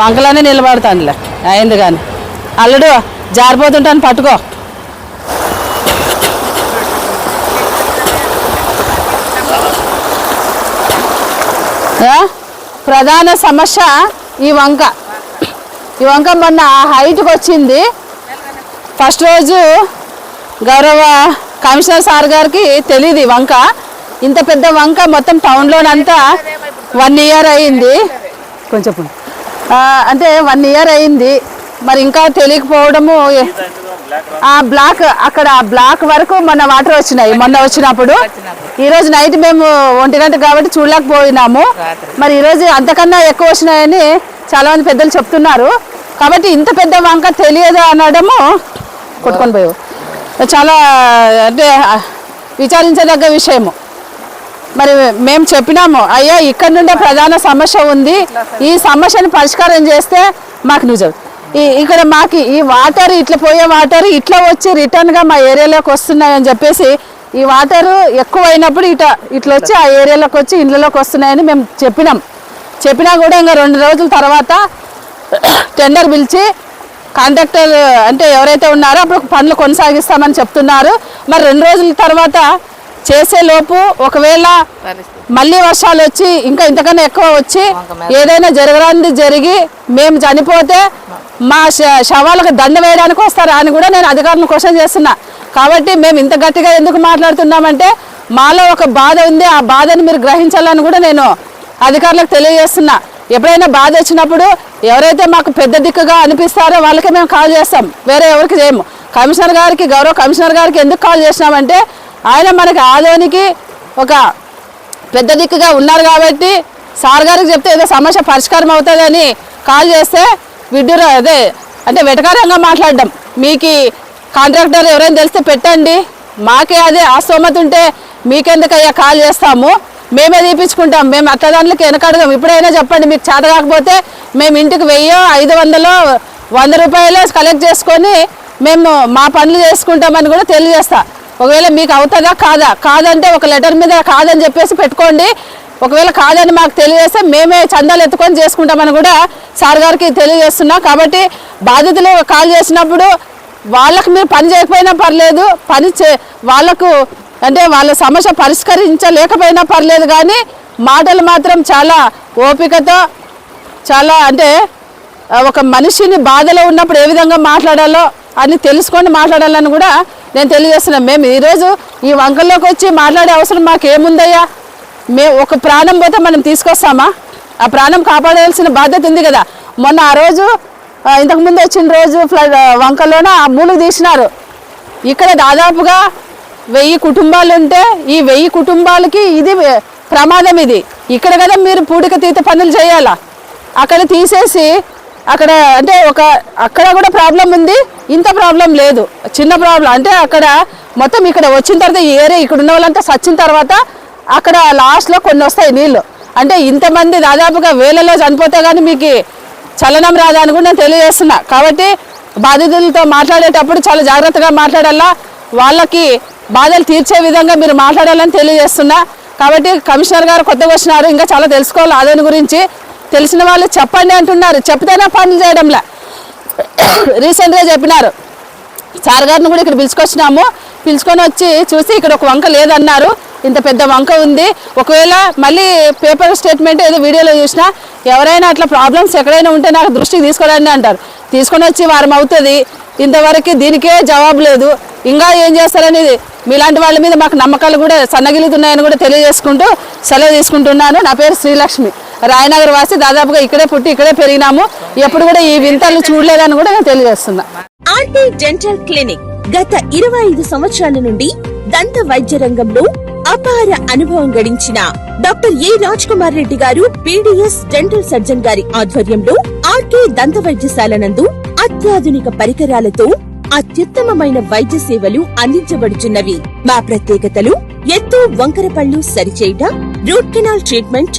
వంకలోనే నిలబడతానులే అయింది కానీ. అల్లుడు జారిపోతుంటాను పట్టుకో. ప్రధాన సమస్య ఈ వంక. ఈ వంక మొన్న హైట్కి వచ్చింది. ఫస్ట్ రోజు గౌరవ కమిషనర్ సార్ గారికి తెలియదు ఈ వంక. ఇంత పెద్ద వంక మొత్తం టౌన్లోనంతా వన్ ఇయర్ అయింది. కొంచెం అంటే వన్ ఇయర్ అయింది. మరి ఇంకా తెలియకపోవడము ఆ బ్లాక్ అక్కడ ఆ బ్లాక్ వరకు మొన్న వాటర్ వచ్చినాయి. మొన్న వచ్చినప్పుడు ఈ రోజు నైట్ మేము ఒంటి గంట కాబట్టి చూడలేకపోయినాము మరి ఈ రోజు అంతకన్నా ఎక్కువ వచ్చినాయని చాలా మంది పెద్దలు చెప్తున్నారు. కాబట్టి ఇంత పెద్ద వంక తెలియదు అనడము కొట్టుకొని పోయావు. చాలా అంటే విచారించదగ్గ విషయము. మరి మేము చెప్పినాము అయ్యా ఇక్కడ నుండే ప్రధాన సమస్య ఉంది. ఈ సమస్యను పరిష్కారం చేస్తే మాకు నిజం. ఈ ఇక్కడ మాకు ఈ వాటర్ ఇట్లా పోయే వాటర్ ఇట్లా వచ్చి రిటర్న్గా మా ఏరియాలోకి వస్తున్నాయని చెప్పేసి ఈ వాటర్ ఎక్కువ అయినప్పుడు ఇట ఇట్లా వచ్చి ఆ ఏరియాలోకి వచ్చి ఇండ్లలోకి వస్తున్నాయని మేము చెప్పినాం. చెప్పినా కూడా ఇంకా రెండు రోజుల తర్వాత టెండర్ పిలిచి కాంట్రాక్టర్ అంటే ఎవరైతే ఉన్నారో అప్పుడు పనులు కొనసాగిస్తామని చెప్తున్నారు. మరి రెండు రోజుల తర్వాత చేసే లోపు ఒకవేళ మళ్ళీ వర్షాలు వచ్చి ఇంకా ఇంతకన్నా ఎక్కువ వచ్చి ఏదైనా జరగరాంది జరిగి మేము చనిపోతే మా శవాలకు దండ వేయడానికి వస్తారా అని కూడా నేను అధికారులను క్వశ్చన్ చేస్తున్నా. కాబట్టి మేము ఇంత గట్టిగా ఎందుకు మాట్లాడుతున్నామంటే మాలో ఒక బాధ ఉంది. ఆ బాధను మీరు గ్రహించాలని కూడా నేను అధికారులకు తెలియజేస్తున్నా. ఎప్పుడైనా బాధ వచ్చినప్పుడు ఎవరైతే మాకు పెద్ద దిక్కుగా అనిపిస్తారో వాళ్ళకే మేము కాల్ చేస్తాం. వేరే ఎవరికి చేయము. కమిషనర్ గారికి గౌరవ కమిషనర్ గారికి ఎందుకు కాల్ చేసినామంటే ఆయన మనకి ఆదోనికి ఒక పెద్ద దిక్కుగా ఉన్నారు కాబట్టి సార్ గారికి చెప్తే ఏదో సమస్య పరిష్కారం అవుతుందని కాల్ చేస్తే విడ్డూర అదే అంటే వెటకారంగా మాట్లాడడం. మీకు కాంట్రాక్టర్ ఎవరైనా తెలిస్తే పెట్టండి. మాకే అదే ఆ స్తోమత ఉంటే మీకెందుకయ్యా కాల్ చేస్తాము. మేమే తీపించుకుంటాం మేము అట్లా దాంట్లోకి వెనకడదాం. ఇప్పుడైనా చెప్పండి మీకు చేత కాకపోతే మేము ఇంటికి వెయ్యో ఐదు వందలో వంద రూపాయలు కలెక్ట్ చేసుకొని మేము మా పనులు చేసుకుంటామని కూడా తెలియజేస్తా. ఒకవేళ మీకు అవుతుందా కాదా? కాదంటే ఒక లెటర్ మీద కాదని చెప్పేసి పెట్టుకోండి. ఒకవేళ కాదని మాకు తెలియజేస్తే మేమే చందాలు ఎత్తుకొని చేసుకుంటామని కూడా సార్ గారికి తెలియజేస్తున్నాం. కాబట్టి బాధితులు కాల్ చేసినప్పుడు వాళ్ళకు మీరు పని చేయకపోయినా పర్లేదు పని చే వాళ్ళకు అంటే వాళ్ళ సమస్య పరిష్కరించలేకపోయినా పర్లేదు కానీ మాటలు మాత్రం చాలా ఓపికతో చాలా అంటే ఒక మనిషిని బాధలో ఉన్నప్పుడు ఏ విధంగా మాట్లాడాలో అని తెలుసుకొని మాట్లాడాలని కూడా నేను తెలియజేస్తున్నాను. మేము ఈరోజు ఈ వంకల్లోకి వచ్చి మాట్లాడే అవసరం మాకేముందయ్యా? మేము ఒక ప్రాణం పోతే మనం తీసుకొస్తామా? ఆ ప్రాణం కాపాడాల్సిన బాధ్యత ఉంది కదా. మొన్న ఆ రోజు ఇంతకుముందు వచ్చిన రోజు ఫ్లడ్ వంకలోన ఆ మూలు తీసినారు. ఇక్కడ దాదాపుగా వెయ్యి కుటుంబాలు ఉంటే ఈ వెయ్యి కుటుంబాలకి ఇది ప్రమాదం ఇది. ఇక్కడ కదా మీరు పూడిక తీత పనులు చేయాలా? అక్కడ తీసేసి అక్కడ అంటే ఒక అక్కడ కూడా ప్రాబ్లం ఉంది ఇంత ప్రాబ్లం లేదు. చిన్న ప్రాబ్లం. అంటే అక్కడ మొత్తం ఇక్కడ వచ్చిన తర్వాత ఈ ఏరియా ఇక్కడ ఉన్న వాళ్ళంతా సచ్చిన తర్వాత అక్కడ లాస్ట్లో కొన్ని వస్తాయి నీళ్ళు అంటే ఇంతమంది దాదాపుగా వేలలో చనిపోతే కానీ మీకు చలనం రాదా అని కూడా నేను తెలియజేస్తున్నా. కాబట్టి బాధితులతో మాట్లాడేటప్పుడు చాలా జాగ్రత్తగా మాట్లాడాలా? వాళ్ళకి బాధలు తీర్చే విధంగా మీరు మాట్లాడాలని తెలియజేస్తున్నా. కాబట్టి కమిషనర్ గారు కొత్తగా వచ్చినారు. ఇంకా చాలా తెలుసుకోవాలి. అదని గురించి తెలిసిన వాళ్ళు చెప్పండి అంటున్నారు. చెప్తేనే పనులు చేయడంలా. రీసెంట్గా చెప్పినారు. సార్ గారిని కూడా ఇక్కడ పిలుచుకొచ్చినాము. పిలుచుకొని వచ్చి చూసి ఇక్కడ ఒక వంక లేదన్నారు. ఇంత పెద్ద వంక ఉంది. ఒకవేళ మళ్ళీ పేపర్ స్టేట్మెంట్ ఏదో వీడియోలో చూసినా ఎవరైనా అట్లా ప్రాబ్లమ్స్ ఎక్కడైనా ఉంటే నాకు దృష్టికి తీసుకురండి అంటారు. తీసుకొని వచ్చి వారం అవుతుంది. ఇంతవరకు దీనికే జవాబు లేదు. ఇంకా ఏం చేస్తారనేది మీలాంటి వాళ్ళ మీద మాకు నమ్మకాలు కూడా సన్నగిలుతున్నాయని కూడా తెలియజేసుకుంటూ సెలవు తీసుకుంటున్నాను. నా పేరు శ్రీలక్ష్మి. రాయనగర్ వాసి దాదాపుగా ఇక్కడే పుట్టి ఇక్కడే పెరిగినాము. ఎప్పుడు కూడా ఈ వింతలు చూడలేదని కూడా నేను తెలియజేస్తున్నా. ఆర్టీ డెంటల్ క్లినిక్ గత ఇరవై ఐదు సంవత్సరాల నుండి దంత వైద్య రంగంలో అపార అనుభవం గడించిన doctor A Raj Kumar Reddy garu PDS dental surgeon గారి ఆధ్వర్యంలో ఆర్కే దంత వైద్యశాల నందు అత్యాధునిక పరికరాలతో అత్యుత్తమమైన వైద్య సేవలు అందించబడుచున్నవి. మా ప్రత్యేకతలు ఎత్తు వంకరపళ్ళు సరిచేయట root canal treatment